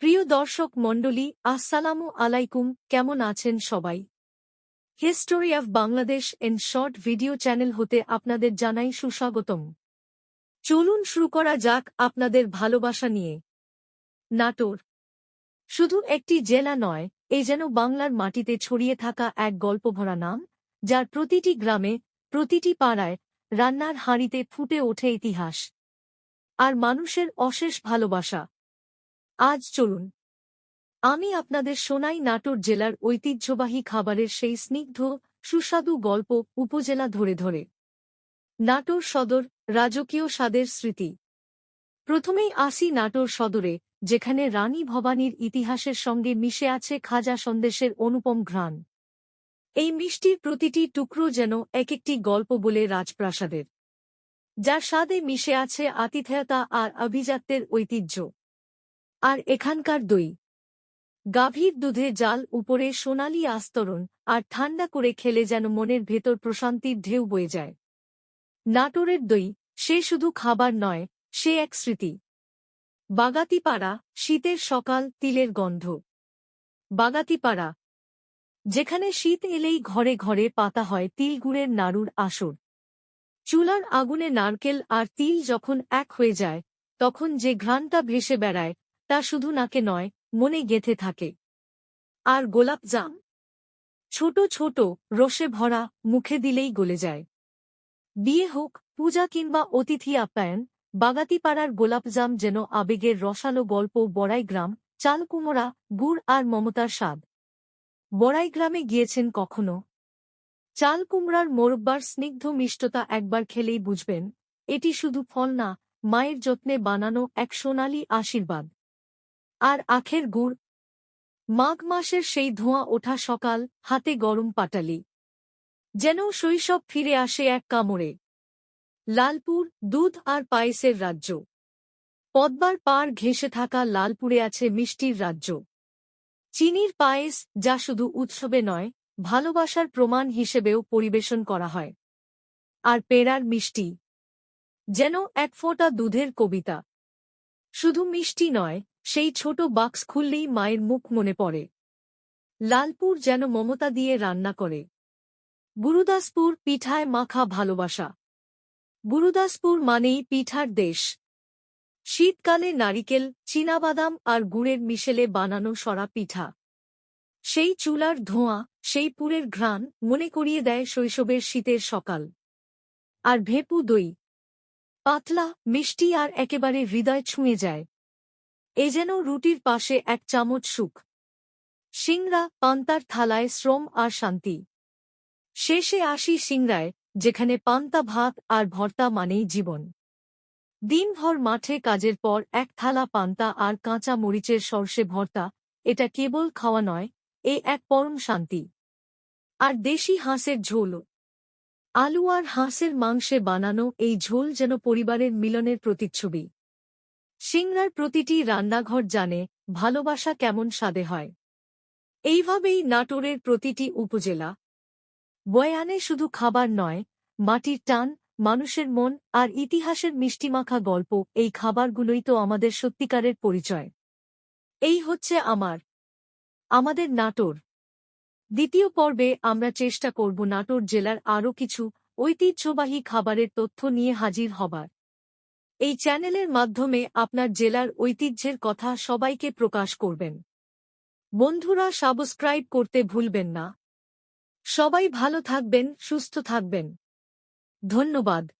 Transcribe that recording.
প্রিয় দর্শক মণ্ডলী, আসসালামু আলাইকুম। কেমন আছেন সবাই? History of Bangladesh an short video channel হতে আপনাদের জানাই সুস্বাগতম। চলুন শুরু করা যাক আপনাদের ভালোবাসা নিয়ে। নাটোর। শুধু একটি জেলা নয়, এ যেন বাংলার মাটিতে ছড়িয়ে থাকা এক গল্পভরা নাম, যার প্রতিটি গ্রামে, প্রতিটি পাড়ায় রান্নার হাঁড়িতে ফুটে ওঠে ইতিহাস। আর মানুষের অশেষ ভালোবাসা। আজ চলুন। আমি আপনাদের সোনাই নাটোর জেলার ঐতিহ্যবাহী খাবারের সেই স্নিগ্ধ, সুস্বাদু গল্প উপজেলা ধরে ধরে। নাটোর সদর রাজকীয় স্বাদের স্মৃতি। প্রথমেই আসি নাটোর সদরে, যেখানে রানী ভবানীর ইতিহাসের সঙ্গে মিশে আছে খাজা সন্দেশের অনুপম ঘ্রাণ। এই মিষ্টির প্রতিটি টুকরো যেন এক একটি গল্প বলে রাজপ্রাসাদের। যার স্বাদে মিশে আছে আতিথেয়তা আর অভিজাত্যের ঐতিহ্য। আর এখানকার দই। গাভীর দুধে জাল উপরে সোনালি আস্তরণ আর ঠান্ডা করে খেলে যেন মনের ভেতর প্রশান্তির ঢেউ বয়ে যায়। নাটোরের দই, সে শুধু খাবার নয়, সে এক স্মৃতি। বাগাতিপাড়া, শীতের সকাল, তিলের গন্ধ। বাগাতিপাড়া, যেখানে শীত এলেই ঘরে ঘরে পাতা হয় তিলগুড়ের নাড়ুর আসর। চুলার আগুনে নারকেল আর তিল যখন এক হয়ে যায়, তখন যে ঘ্রাণটা ভেসে বেড়ায় তা শুধু নাকে নয় মনে গেথে থাকে। আর গোলাপ জাম। ছোট ছোট রসে ভরা মুখে দিলেই গলে যায়। বিয়ে হোক, পূজা কিংবা অতিথি আপ্যায়ন, বাগাতিপাড়ার গোলাপজাম যেন আবেগের রসালো গল্প বড়াই গ্রাম, চালকুমোরা, গুড় আর মমতার স্বাদ। বড়াই গ্রামে গিয়েছেন কখনো? চাল কুমড়ার মোরব্বার স্নিগ্ধ মিষ্টতা একবার খেলেই বুঝবেন, এটি শুধু ফল না, মায়ের যত্নে বানানো এক সোনালি আশীর্বাদ। আর আখের গুড়। মাঘ মাসের সেই ধোঁয়া ওঠা সকাল, হাতে গরম পাটালি। যেন শৈশব ফিরে আসে এক কামড়ে। লালপুর, দুধ আর পায়েসের রাজ্য। পদ্মার পার ঘেঁষে থাকা লালপুরে আছে মিষ্টির রাজ্য। চিনির পায়েস, যা শুধু উৎসবে নয়, ভালোবাসার প্রমাণ হিসেবেও পরিবেশন করা হয়। আর পেড়ার মিষ্টি। যেন এক ফোঁটা দুধের কবিতা। শুধু মিষ্টি নয় সেই ছোট বাক্স খুললেই মায়ের মুখ মনে পড়ে। লালপুর যেন মমতা দিয়ে রান্না করে। গুরুদাসপুর পিঠায় মাখা ভালোবাসা। গুরুদাসপুর মানেই পিঠার দেশ। শীতকালে নারিকেল, চীনাবাদাম আর গুড়ের মিশেলে বানানো সরা পিঠা। সেই চুলার ধোঁয়া, সেই পুরের ঘ্রাণ মনে করিয়ে দেয় শৈশবের শীতের সকাল। আর ভেপু দই। পাতলা, মিষ্টি আর একেবারে হৃদয় ছুঁয়ে যায়। এ যেন রুটির পাশে এক চামচ সুখ। সিংরা পান্তার থালায় শ্রম আর শান্তি। শেষে আসি সিংরায় যেখানে পান্তা, ভাত আর ভর্তা মানেই জীবন। দিনভর মাঠে কাজের পর এক থালা পান্তা আর কাঁচা মরিচের সর্ষে ভর্তা, এটা কেবল খাওয়া নয়, এ এক পরম শান্তি। আর দেশি হাঁসের ঝোল। আলু আর হাঁসের মাংসে বানানো এই ঝোল যেন পরিবারের মিলনের প্রতিচ্ছবি। সিংরার প্রতিটি রান্নাঘর জানে ভালোবাসা কেমন স্বাদে হয়। এইভাবেই নাটোরের প্রতিটি উপজেলা। বয়ানে শুধু খাবার নয়, মাটির টান, মানুষের মন আর ইতিহাসের মিষ্টিমাখা গল্প এই খাবারগুলোই তো আমাদের সত্যিকারের পরিচয়। এই হচ্ছে আমার, আমাদের নাটোর। দ্বিতীয় পর্বে আমরা চেষ্টা করব নাটোর জেলার আরও কিছু ঐতিহ্যবাহী খাবারের তথ্য নিয়ে হাজির হবার। এই চ্যানেলের মাধ্যমে আপনার জেলার ঐতিহ্যের কথা সবাইকে প্রকাশ করবেন। বন্ধুরা, সাবস্ক্রাইব করতে ভুলবেন না। সবাই ভালো থাকবেন, সুস্থ থাকবেন। ধন্যবাদ।